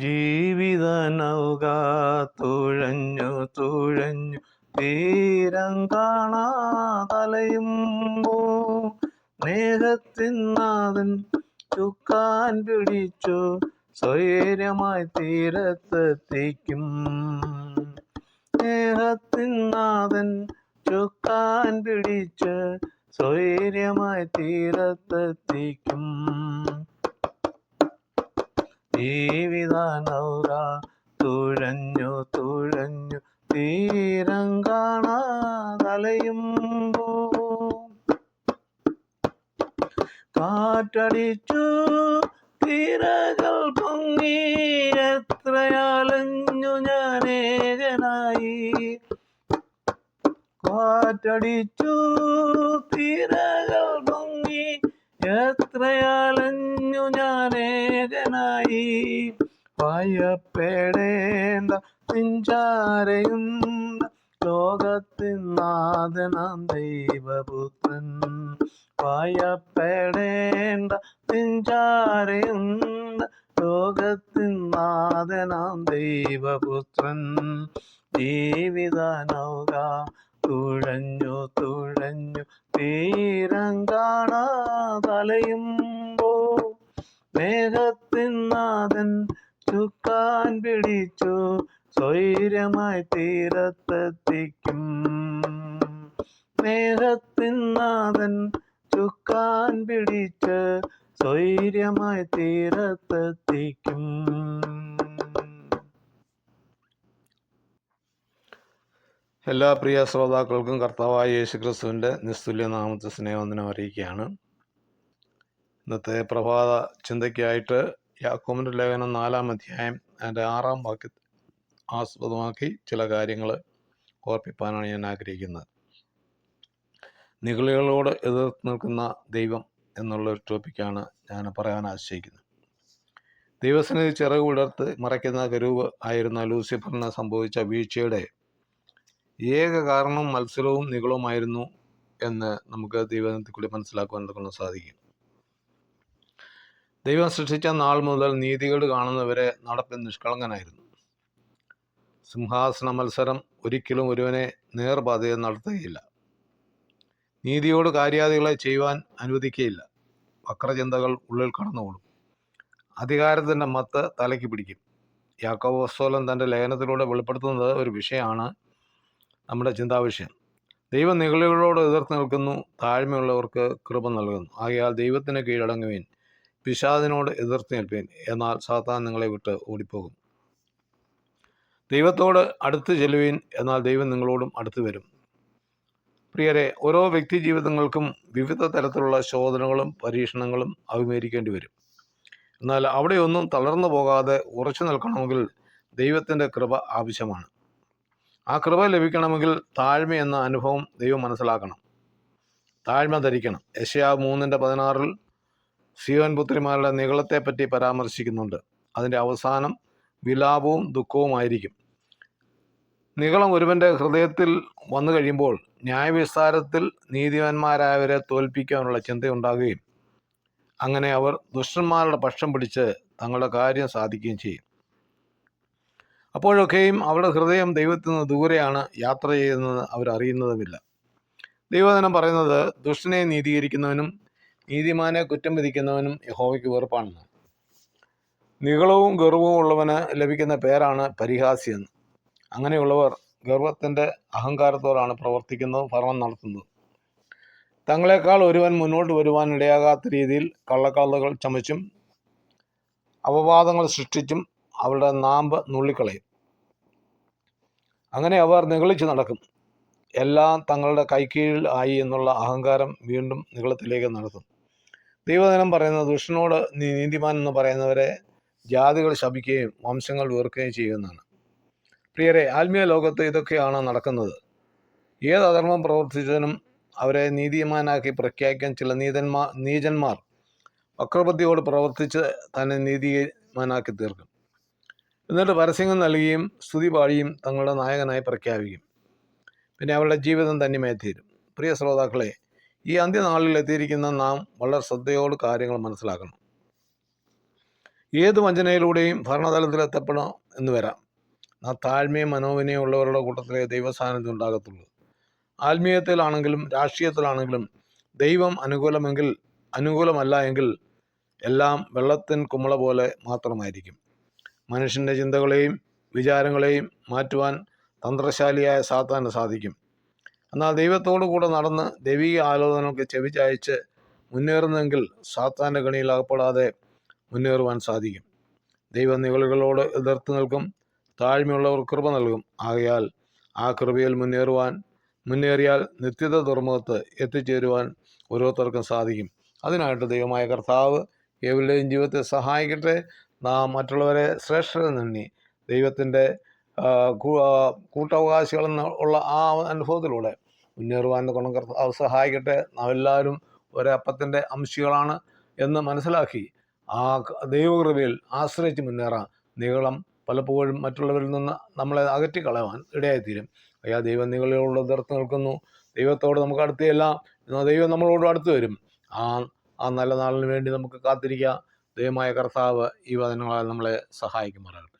ജീവിത നൗക തുഴഞ്ഞു തുഴഞ്ഞു തീരം കാണാതലയുമ്പോ മേഘത്തിനാഥൻ ചുക്കാൻ പിടിച്ചു സ്വൈര്യമായി തീരത്തെത്തിക്കും. മേഘത്തിനാഥൻ ചുക്കാൻ പിടിച്ച് സ്വൈര്യമായി തീരത്തെത്തിക്കും. ജീവിത തുഴഞ്ഞു തുഴഞ്ഞു തീരം കാണാതലയുമ്പോ കാറ്റടിച്ചു തിരകൾ പൊങ്ങി എത്രയാലഞ്ഞു ഞാനേകനായി. കാറ്റടിച്ചു തിരകൾ എത്രയാലഞ്ഞു ഞാനേകനായി? ഭയപ്പെടേണ്ട പിഞ്ചാരയുണ്ട് ലോകത്തിനാഥനാം ദൈവപുത്രൻ. ഭയപ്പെടേണ്ട പിഞ്ചാരയുണ്ട് ലോകത്തിനാഥനാം ദൈവപുത്രൻ. ജീവിത നൗക തുഴഞ്ഞു തുഴഞ്ഞു തീരം മേഘത്തിനാഥൻ ചുക്കാൻ പിടിച്ചു സ്വൈര്യമായി തീരത്തെത്തിക്കും. മേഘത്തിനാഥൻ ചുക്കാൻ പിടിച്ച് സ്വൈര്യമായി തീരത്തെത്തിക്കും. എല്ലാ പ്രിയ ശ്രോതാക്കൾക്കും കർത്താവായ യേശുക്രിസ്തുവിന്റെ നിസ്തുല്യ നാമത്തെ സ്നേഹവന്ദനം അറിയിക്കുകയാണ്. ഇന്നത്തെ പ്രഭാത ചിന്തയ്ക്കായിട്ട് യാക്കോമിന്റെ ലേഖനം നാലാം അധ്യായം അതിന്റെ ആറാം വാക്യ ആസ്പദമാക്കി ചില കാര്യങ്ങൾ ഓർപ്പിപ്പാനാണ് ഞാൻ ആഗ്രഹിക്കുന്നത്. നിഗളികളോട് എതിർത്ത് നിൽക്കുന്ന ദൈവം എന്നുള്ള ഒരു ടോപ്പിക്കാണ് ഞാൻ പറയാൻ ആശ്രയിക്കുന്നത് ദൈവസ്നേഹി ചിറക് വിടർത്ത് മറയ്ക്കുന്ന കരൂപ് ആയിരുന്ന ലൂസിഫറിന് സംഭവിച്ച വീഴ്ചയുടെ ഏക കാരണം മത്സരവും നികളുമായിരുന്നു എന്ന് നമുക്ക് ദൈവത്തിൽ കൂടി മനസ്സിലാക്കുവാൻ സാധിക്കും. ദൈവം സൃഷ്ടിച്ച നാൾ മുതൽ നീതികേട് കാണുന്നവരെ നടപ്പിൽ നിഷ്കളങ്കനായിരുന്നു. സിംഹാസന മത്സരം ഒരിക്കലും ഒരുവനെ നേർബാധയെ നടത്തുകയില്ല. നീതിയോട് കാര്യാദികളെ ചെയ്യുവാൻ അനുവദിക്കുകയില്ല വക്രചിന്തകൾ ഉള്ളിൽ കടന്നുകൊള്ളും അധികാരത്തിന്റെ മത്ത് തലയ്ക്ക് പിടിക്കും. യാക്കോബോസ്തോലൻ തന്റെ ലേഖനത്തിലൂടെ വെളിപ്പെടുത്തുന്നത് ഒരു വിഷയമാണ് നമ്മുടെ ചിന്താവിഷയം ദൈവം നികളികളോട് എതിർത്ത് നിൽക്കുന്നു താഴ്മയുള്ളവർക്ക് കൃപ നൽകുന്നു. ആകയാൽ ദൈവത്തിന് കീഴടങ്ങുവീൻ. പിശാദിനോട് എതിർത്ത് നിൽപ്പീൻ എന്നാൽ സാത്താൻ നിങ്ങളെ വിട്ട് ഓടിപ്പോകും. ദൈവത്തോട് അടുത്ത് ചെല്ലുവീൻ എന്നാൽ ദൈവം നിങ്ങളോടും അടുത്ത് വരും. പ്രിയരെ ഓരോ വ്യക്തി ജീവിതങ്ങൾക്കും വിവിധ തരത്തിലുള്ള ശോധനകളും പരീക്ഷണങ്ങളും അഭിമുഖീകരിക്കേണ്ടി വരും. എന്നാൽ അവിടെയൊന്നും തളർന്നു പോകാതെ ഉറച്ചു നിൽക്കണമെങ്കിൽ ദൈവത്തിന്റെ കൃപ ആവശ്യമാണ്. ആ കൃപ ലഭിക്കണമെങ്കിൽ താഴ്മ എന്ന അനുഭവം ദൈവം മനസ്സിലാക്കണം. താഴ്മ ധരിക്കണം. യശയാ മൂന്നിന്റെ പതിനാറിൽ സിയോൻ പുത്രിമാരുടെ നികളത്തെപ്പറ്റി പരാമർശിക്കുന്നുണ്ട്. അതിന്റെ അവസാനം വിലാപവും ദുഃഖവുമായിരിക്കും നികളം ഒരുവന്റെ ഹൃദയത്തിൽ വന്നു കഴിയുമ്പോൾ ന്യായവിസ്താരത്തിൽ നീതിവാന്മാരായവരെ തോൽപ്പിക്കാനുള്ള ചിന്തയുണ്ടാകുകയും അങ്ങനെ അവർ ദുഷ്ടന്മാരുടെ പക്ഷം പിടിച്ച് തങ്ങളുടെ കാര്യം സാധിക്കുകയും ചെയ്യും. അപ്പോഴൊക്കെയും അവരുടെ ഹൃദയം ദൈവത്തിൽ നിന്ന് ദൂരെയാണ് യാത്ര ചെയ്യുന്നത് അവരറിയുന്നതുമില്ല ദൈവദിനം പറയുന്നത് ദുഷ്ടനെ നീതീകരിക്കുന്നവനും നീതിമാനെ കുറ്റം വിധിക്കുന്നവനും യഹോവയ്ക്ക് വെറുപ്പാണെന്ന്. നികളവും ഗർവവും ഉള്ളവന് ലഭിക്കുന്ന പേരാണ് പരിഹാസി എന്ന് അങ്ങനെയുള്ളവർ ഗർവത്തിന്റെ അഹങ്കാരത്തോടാണ് പ്രവർത്തിക്കുന്നതും ഭരണം നടത്തുന്നതും. തങ്ങളെക്കാൾ ഒരുവൻ മുന്നോട്ട് വരുവാൻ ഇടയാകാത്ത രീതിയിൽ കള്ളക്കള്ളകൾ ചമച്ചും അപവാദങ്ങൾ സൃഷ്ടിച്ചും അവരുടെ നാമ്പ് നുള്ളിക്കളയും. അങ്ങനെ അവർ നികളിച്ച് നടക്കും. എല്ലാം തങ്ങളുടെ കൈക്കീഴിൽ ആയി എന്നുള്ള അഹങ്കാരം വീണ്ടും നികളത്തിലേക്ക് നടത്തും. ദൈവദിനം പറയുന്ന ദുഷ്ടനോട് നീതിമാൻ എന്ന് പറയുന്നവരെ ജാതികൾ ശപിക്കുകയും വംശങ്ങൾ വെറുക്കുകയും ചെയ്യുന്നതാണ്. പ്രിയരെ ആത്മീയ ലോകത്ത് ഇതൊക്കെയാണ് നടക്കുന്നത്. ഏത് അധർമ്മം പ്രവർത്തിച്ചതിനും അവരെ നീതിമാനാക്കി പ്രഖ്യാപിക്കാൻ ചില നീതന്മാർ നീചന്മാർ വക്രബുദ്ധിയോട് പ്രവർത്തിച്ച് തന്നെ നീതിമാനാക്കി തീർക്കും. എന്നിട്ട് പരസ്യങ്ങൾ നൽകുകയും സ്തുതി പാഴിയും തങ്ങളുടെ നായകനായി പ്രഖ്യാപിക്കും. പിന്നെ അവരുടെ ജീവിതം തന്നെ തീരും പ്രിയ ശ്രോതാക്കളെ ഈ അന്ത്യനാളിൽ എത്തിയിരിക്കുന്ന നാം വളരെ ശ്രദ്ധയോട് കാര്യങ്ങൾ മനസ്സിലാക്കണം. ഏത് വഞ്ചനയിലൂടെയും ഭരണതലത്തിൽ എത്തപ്പെടാം എന്ന് വരാം. ആ താഴ്മയും മനോവിനയും ഉള്ളവരുടെ കൂട്ടത്തിലെ ദൈവസാന്നിധ്യം ഉണ്ടാകത്തുള്ളൂ. ആത്മീയത്തിലാണെങ്കിലും രാഷ്ട്രീയത്തിലാണെങ്കിലും ദൈവം അനുകൂലമെങ്കിൽ അനുകൂലമല്ല എങ്കിൽ എല്ലാം വെള്ളത്തിൻ കുമ്മള പോലെ മാത്രമായിരിക്കും. മനുഷ്യന്റെ ചിന്തകളെയും വിചാരങ്ങളെയും മാറ്റുവാൻ തന്ത്രശാലിയായ സാത്താൻ സാധിക്കും. എന്നാൽ ദൈവത്തോടു കൂടെ നടന്ന് ദൈവിക ആലോചനകൾക്ക് ചെവിചായച്ച് മുന്നേറുന്നെങ്കിൽ സാത്താന്റെ കണിയിൽ അകപ്പെടാതെ മുന്നേറുവാൻ സാധിക്കും. ദൈവ നിഗളുകളോട് എതിർത്ത് നിൽക്കും താഴ്മയുള്ളവർ കൃപ നൽകും. ആകയാൽ ആ കൃപയിൽ മുന്നേറുവാൻ മുന്നേറിയാൽ നിത്യത തുറമുഖത്ത് എത്തിച്ചേരുവാൻ ഓരോരുത്തർക്കും സാധിക്കും. അതിനായിട്ട് ദൈവമായ കർത്താവ് ഏവരുടെയും ജീവിതത്തെ സഹായിക്കട്ടെ. നാം മറ്റുള്ളവരെ ശ്രേഷ്ഠത നിന്നി ദൈവത്തിന്റെ കൂട്ടവകാശികളെന്ന് ഉള്ള ആ അനുഭവത്തിലൂടെ മുന്നേറുവാൻ ഗുണം കർത്താവ് സഹായിക്കട്ടെ. നാം എല്ലാവരും ഒരപ്പത്തിന്റെ അംശികളാണ് എന്ന് മനസ്സിലാക്കി ആ ദൈവകൃപയിൽ ആശ്രയിച്ച് മുന്നേറാം നീളം പലപ്പോഴും മറ്റുള്ളവരിൽ നിന്ന് നമ്മളെ അകറ്റി അകറ്റിക്കളയാൻ ഇടയായിത്തീരും. അയ്യാ ദൈവം നിങ്ങളോട് നിർത്തി നിൽക്കുന്നു. ദൈവത്തോട് നമുക്ക് അടുത്തുകയെല്ലാം എന്നാൽ ദൈവം നമ്മളോട് അടുത്ത് വരും. ആ ആ നല്ല നാളിന് വേണ്ടി നമുക്ക് കാത്തിരിക്കാം. ദൈവമായ കർത്താവ് ഈ വചനങ്ങളാൽ നമ്മളെ സഹായിക്കുമാറാകട്ടെ.